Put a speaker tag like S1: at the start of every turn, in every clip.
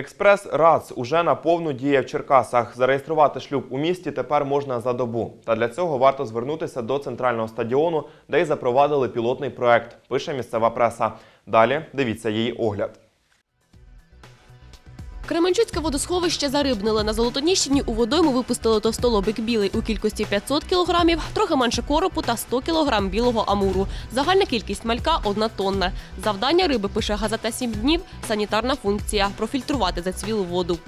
S1: Експрес РАЦ уже наповну діє в Черкасах. Зареєструвати шлюб у місті тепер можна за добу. Та для цього варто звернутися до центрального стадіону, де й запровадили пілотний проект. Пише місцева преса. Далі дивіться її огляд.
S2: Кременчуцьке водосховище зарибнили. На Золотоніщині у водойму випустили товстолобик білий у кількості 500 кілограмів, трохи менше коропу та 100 кілограм білого амуру. Загальна кількість малька – одна тонна. Завдання риби, пише газета «Сім днів» – санітарна функція – профільтрувати зацвілу воду.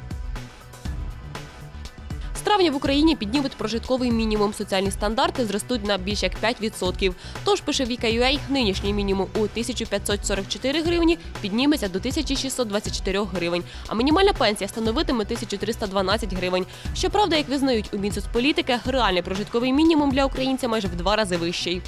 S2: Травня в Україні піднімуть прожитковий мінімум. Соціальні стандарти зростуть на більш як 5%. Тож, пише Віка.UA, нинішній мінімум у 1544 гривні підніметься до 1624 гривень, а мінімальна пенсія становитиме 1312 гривень. Щоправда, як визнають у Мінсоцполітики, реальний прожитковий мінімум для українця майже в два рази вищий.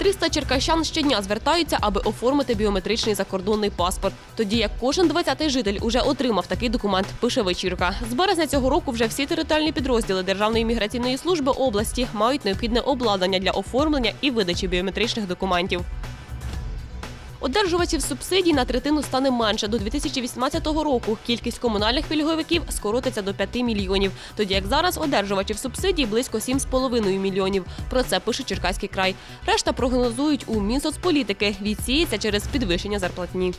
S2: 300 черкащан щодня звертаються, аби оформити біометричний закордонний паспорт. Тоді як кожен 20-й житель уже отримав такий документ, пише вечірка. З березня цього року вже всі територіальні підрозділи Державної міграційної служби області мають необхідне обладнання для оформлення і видачі біометричних документів. Одержувачів субсидій на третину стане менше. До 2018 року кількість комунальних пільговиків скоротиться до 5 мільйонів. Тоді як зараз одержувачів субсидій близько 7,5 мільйонів. Про це пише Черкаський край. Решта прогнозують у Мінсоцполітики. Відсіється через підвищення зарплатні.